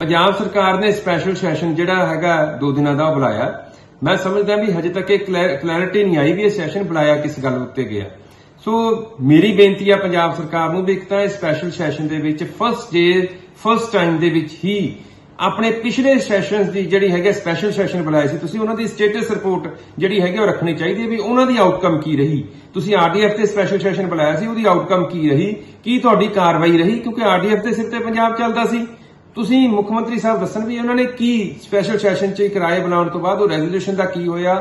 ਪੰਜਾਬ ਸਰਕਾਰ ਨੇ special session ਜਿਹੜਾ ਹੈਗਾ ਦੋ ਦਿਨਾਂ ਦਾ ਉਹ ਬੁਲਾਇਆ। ਮੈਂ ਸਮਝਦਾ ਵੀ ਹਜੇ ਤੱਕ ਇਹ ਕਲੈਰਿਟੀ ਨਹੀਂ ਆਈ ਵੀ ਇਹ ਸੈਸ਼ਨ ਬੁਲਾਇਆ ਕਿਸ ਗੱਲ ਉੱਤੇ ਗਿਆ। ਸੋ ਮੇਰੀ ਬੇਨਤੀ ਆ ਪੰਜਾਬ ਸਰਕਾਰ ਨੂੰ ਵੀ ਇੱਕ ਤਾਂ ਇਹ ਸਪੈਸ਼ਲ ਸੈਸ਼ਨ ਦੇ ਵਿੱਚ ਫਸਟ ਡੇ ਫਸਟ ਟਾਈਮ ਦੇ ਵਿੱਚ ਹੀ ਆਪਣੇ ਪਿਛਲੇ ਸੈਸ਼ਨਸ ਦੀ ਜਿਹੜੀ ਹੈਗੇ ਸਪੈਸ਼ਲ ਸੈਸ਼ਨ ਬੁਲਾਏ ਸੀ, ਤੁਸੀਂ ਉਹਨਾਂ ਦੀ ਸਟੇਟਸ ਰਿਪੋਰਟ ਜਿਹੜੀ ਹੈਗੀ ਉਹ ਰੱਖਣੀ ਚਾਹੀਦੀ ਹੈ ਵੀ ਉਹਨਾਂ ਦੀ ਆਊਟਕਮ ਕੀ ਰਹੀ। ਤੁਸੀਂ ਆਰਡੀਐਫ ਤੇ ਸਪੈਸ਼ਲ ਸੈਸ਼ਨ ਬੁਲਾਇਆ ਸੀ, ਉਹਦੀ ਆਊਟਕਮ ਕੀ ਰਹੀ? ਕੀ ਤੁਹਾਡੀ ਕਾਰਵਾਈ ਰਹੀ? ਕਿਉਂਕਿ ਆਰਡੀਐਫ ਦੇ ਸਿਰ ਤੇ ਪੰਜਾਬ ਚੱਲਦਾ ਸੀ। ਤੁਸੀਂ ਮੁੱਖ ਮੰਤਰੀ ਸਾਹਿਬ ਦੱਸਣ ਵੀ ਉਹਨਾਂ ਨੇ ਕੀ ਸਪੈਸ਼ਲ ਸੈਸ਼ਨ 'ਚ ਕਿਰਾਏ ਬਣਾਉਣ ਤੋਂ ਬਾਅਦ ਉਹ ਰੈਜ਼ੋਲੂਸ਼ਨ ਦਾ ਕੀ ਹੋਇਆ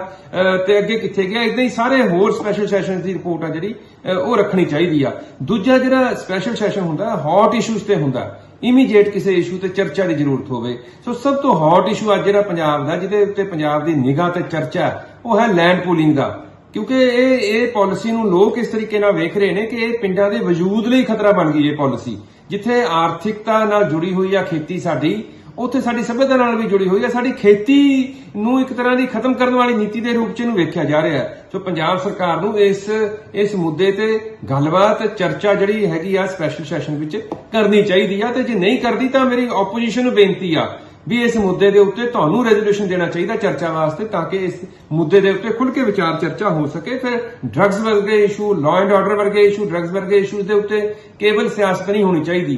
ਤੇ ਅੱਗੇ ਕਿੱਥੇ ਗਿਆ ਇਦਾਂ ਹੀ ਸਾਰੇ ਹੋਰ ਸਪੈਸ਼ਲ ਸੈਸ਼ਨਸ ਦੀ ਰਿਪੋਰਟ ਆ ਜਿਹੜੀ ਉਹ ਰੱਖਣੀ ਚਾਹੀਦੀ ਆ। ਦੂਜਾ ਜਿਹੜਾ ਸਪੈਸ਼ਲ ਸੈਸ਼ਨ ਹੁੰਦਾ ਹੌਟ ਇਸ਼ੂਜ਼ ਤੇ ਹੁੰਦਾ ਇਮੀਡੀਏਟ ਕਿਸੇ ਇਸ਼ੂ ਤੇ ਚਰਚਾ ਦੀ ਜ਼ਰੂਰਤ ਹੋਵੇ। ਸੋ ਸਭ ਤੋਂ ਹੌਟ ਇਸ਼ੂ ਅੱਜ ਜਿਹੜਾ ਪੰਜਾਬ ਦਾ, ਜਿਹਦੇ ਉੱਤੇ ਪੰਜਾਬ ਦੀ ਨਿਗਾਹ ਤੇ ਚਰਚਾ, ਉਹ ਹੈ ਲੈਂਡ ਪੂਲਿੰਗ ਦਾ। ਕਿਉਂਕਿ ਇਹ ਇਹ ਪਾਲਿਸੀ ਨੂੰ ਲੋਕ ਇਸ ਤਰੀਕੇ ਨਾਲ ਵੇਖ ਰਹੇ ਨੇ ਕਿ ਇਹ ਪਿੰਡਾਂ ਦੇ ਵਜੂਦ ਲਈ ਖਤਰਾ ਬਣ ਗਈ ਇਹ ਪਾਲਿਸੀ ਜਿੱਥੇ ਆਰਥਿਕਤਾ ਨਾਲ ਜੁੜੀ ਹੋਈ ਆ ਖੇਤੀ ਸਾਡੀ, ਉੱਥੇ ਸਾਡੀ ਸਭਿਅਤਾ ਨਾਲ ਵੀ ਜੁੜੀ ਹੋਈ ਆ। ਸਾਡੀ ਖੇਤੀ ਨੂੰ ਇੱਕ ਤਰ੍ਹਾਂ ਦੀ ਖਤਮ ਕਰਨ ਵਾਲੀ ਨੀਤੀ ਦੇ ਰੂਪ ਚ ਇਹਨੂੰ ਵੇਖਿਆ ਜਾ ਰਿਹਾ। ਹੈ ਸੋ ਪੰਜਾਬ ਸਰਕਾਰ ਨੂੰ ਇਸ ਇਸ ਮੁੱਦੇ ਤੇ ਗੱਲਬਾਤ, ਚਰਚਾ ਜਿਹੜੀ ਹੈਗੀ ਆ ਸਪੈਸ਼ਲ ਸੈਸ਼ਨ ਵਿੱਚ ਕਰਨੀ ਚਾਹੀਦੀ ਆ। ਤੇ ਜੇ ਨਹੀਂ ਕਰਦੀ ਤਾਂ ਮੇਰੀ ਆਪੋਜੀਸ਼ਨ ਨੂੰ ਬੇਨਤੀ ਆ ਵੀ ਇਸ ਮੁੱਦੇ ਦੇ ਉੱਤੇ ਤੁਹਾਨੂੰ ਰੈਜ਼ੋਲੂਸ਼ਨ ਦੇਣਾ ਚਾਹੀਦਾ ਚਰਚਾ ਵਾਸਤੇ ਤਾਂ ਕਿ ਇਸ ਮੁੱਦੇ ਦੇ ਉੱਤੇ ਖੁੱਲ੍ਹ ਕੇ ਵਿਚਾਰ ਚਰਚਾ ਹੋ ਸਕੇ। ਫਿਰ ਡਰੱਗਸ ਵਰਗੇ ਇਸ਼ੂ ਲਾਅ ਐਂਡ ਆਰਡਰ ਵਰਗੇ ਇਸ਼ੂ ਡਰੱਗਸ ਵਰਗੇ ਇਸ਼ੂਜ਼ ਦੇ ਉੱਤੇ ਕੇਵਲ ਸਿਆਸਤ ਨਹੀਂ ਹੋਣੀ ਚਾਹੀਦੀ।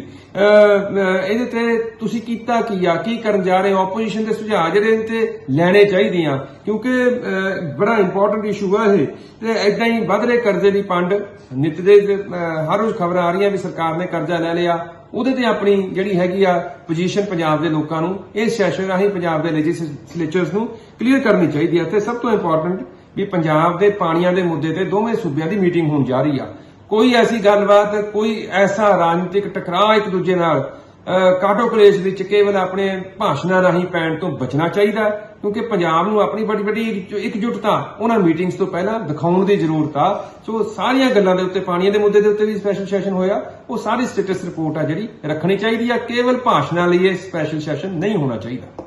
ਇਹਦੇ ਤੇ ਤੁਸੀਂ ਕੀਤਾ ਕੀ ਆ? ਕੀ ਕਰਨ ਜਾ ਰਹੇ ਹੋ? ਆਪੋਜੀਸ਼ਨ ਦੇ ਸੁਝਾਅ ਜਿਹੜੇ ਤੇ ਲੈਣੇ ਚਾਹੀਦੇ ਆ। ਕਿਉਂਕਿ ਬੜਾ ਇੰਪੋਰਟੈਂਟ ਇਸ਼ੂ ਆ ਇਹ। ਤੇ ਐਦਾਂ ਹੀ ਵੱਧ ਰਹੇ ਕਰਜ਼ੇ ਦੀ ਪੰਡ, ਨਿਤ ਦੇ ਹਰ ਰੋਜ਼ ਖਬਰਾਂ ਆ ਰਹੀਆਂ ਵੀ ਸਰਕਾਰ ਨੇ ਕਰਜ਼ਾ ਲੈ ਲਿਆ। ਉਹਦੇ ਤੇ ਆਪਣੀ ਜਿਹੜੀ ਹੈਗੀ ਆ ਪੋਜੀਸ਼ਨ ਪੰਜਾਬ ਦੇ ਲੋਕਾਂ ਨੂੰ ਇਸ ਸੈਸ਼ਨ ਰਾਹੀਂ ਪੰਜਾਬ ਦੇ ਲੈਜਿਸਲੇਚਰਸ ਨੂੰ ਕਲੀਅਰ ਕਰਨੀ ਚਾਹੀਦੀ ਹੈ ਤੇ ਸਭ ਤੋਂ ਇੰਪੋਰਟੈਂਟ ਵੀ ਪੰਜਾਬ ਦੇ ਪਾਣੀਆਂ ਦੇ ਮੁੱਦੇ ਤੇ ਦੋਵੇਂ ਸੂਬਿਆਂ ਦੀ ਮੀਟਿੰਗ ਹੋਣ ਜਾ ਰਹੀ ਆ। ਕੋਈ ਐਸੀ ਗੱਲਬਾਤ, ਕੋਈ ਐਸਾ ਰਾਜਨੀਤਿਕ ਟਕਰਾਅ ਇੱਕ ਦੂਜੇ ਨਾਲ ਕਾਟੋ ਕਲੇਸ਼ ਵਿੱਚ ਕੇਵਲ ਆਪਣੇ ਭਾਸ਼ਣਾਂ ਰਾਹੀਂ ਪੈਣ ਤੋਂ ਬਚਣਾ ਚਾਹੀਦਾ ਕਿਉਂਕਿ ਪੰਜਾਬ ਨੂੰ ਆਪਣੀ ਬੜੀ ਵੱਡੀ ਇਕਜੁੱਟਤਾ ਉਹਨਾਂ ਮੀਟਿੰਗਸ ਤੋਂ ਪਹਿਲਾਂ ਦਿਖਾਉਣ ਦੀ ਜ਼ਰੂਰਤ ਆ। ਸੋ ਸਾਰੀਆਂ ਗੱਲਾਂ ਦੇ ਉੱਤੇ, ਪਾਣੀਆਂ ਦੇ ਮੁੱਦੇ ਦੇ ਉੱਤੇ ਵੀ ਸਪੈਸ਼ਲ ਸੈਸ਼ਨ ਹੋਇਆ। ਉਹ ਸਾਰੀ ਸਟੇਟਸ ਰਿਪੋਰਟ ਆ ਜਿਹੜੀ ਰੱਖਣੀ ਚਾਹੀਦੀ ਆ। ਕੇਵਲ ਭਾਸ਼ਣਾਂ ਲਈ ਇਹ ਸਪੈਸ਼ਲ ਸੈਸ਼ਨ ਨਹੀਂ ਹੋਣਾ ਚਾਹੀਦਾ।